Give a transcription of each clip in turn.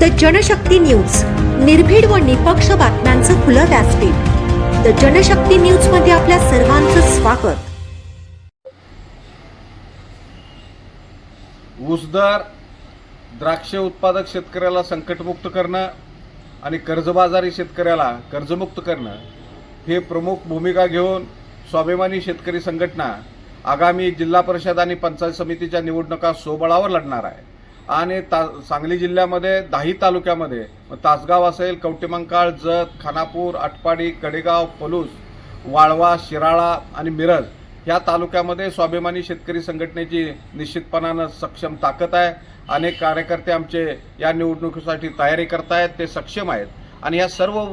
The Janshakti news. निर्भीड व निपक्ष बातम्यांचं खुलं व्यासपीठ. द जनशक्ती न्यूजमध्ये आपल्या सर्वांचं स्वागत. ऊसदार द्राक्ष उत्पादक शेतकऱ्याला संकटमुक्त करणं आणि कर्जबाजारी शेतकऱ्याला कर्जमुक्त करणं हे प्रमुख भूमिका घेऊन स्वाभिमानी शेतकरी संघटना आगामी जिल्हा परिषद आणि पंचायत समितीच्या निवडणुका सोबळावर लढणार आहे. आणि ता सांगली जिल्ह्यामध्ये दाही तालुक्यामध्ये मग तासगाव असेल कवटेमंकाळ जत खानापूर आटपाडी कडेगाव पलूस वाळवा शिराळा आणि मिरज या तालुक्यामध्ये स्वाभिमानी शेतकरी संघटनेची निश्चितपणानं सक्षम ताकद आहे. अनेक कार्यकर्ते आमचे या निवडणुकीसाठी तयारी करतायत ते सक्षम आहेत. आणि या सर्व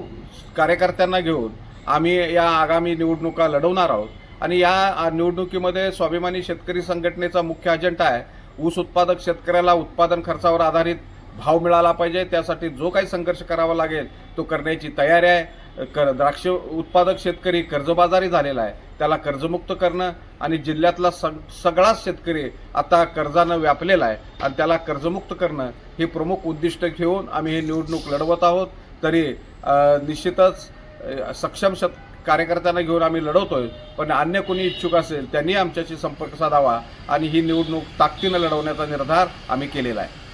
कार्यकर्त्यांना घेऊन आम्ही या आगामी निवडणुका लढवणार आहोत. आणि या निवडणुकीमध्ये स्वाभिमानी शेतकरी संघटनेचा मुख्य अजेंडा आहे ऊस उत्पादक शेतकऱ्याला उत्पादन खर्चावर आधारित भाव मिळाला पाहिजे त्यासाठी जो काही संघर्ष करावा लागेल तो करण्याची तयारी आहे. क द्राक्ष उत्पादक शेतकरी कर्जबाजारी झालेला आहे. त्याला कर्जमुक्त करणं आणि जिल्ह्यातला सग सगळाच शेतकरी आता कर्जानं व्यापलेला आहे आणि त्याला कर्जमुक्त करणं हे प्रमुख उद्दिष्ट घेऊन आम्ही ही निवडणूक लढवत आहोत. तरी निश्चितच सक्षम शेत कार्यकर्त्यांना घेऊन आम्ही लढवतोय पण अन्य कोणी इच्छुक असेल त्यांनी आमच्याशी संपर्क साधावा आणि ही निवडणूक ताकदीनं लढवण्याचा निर्धार आम्ही केलेला आहे.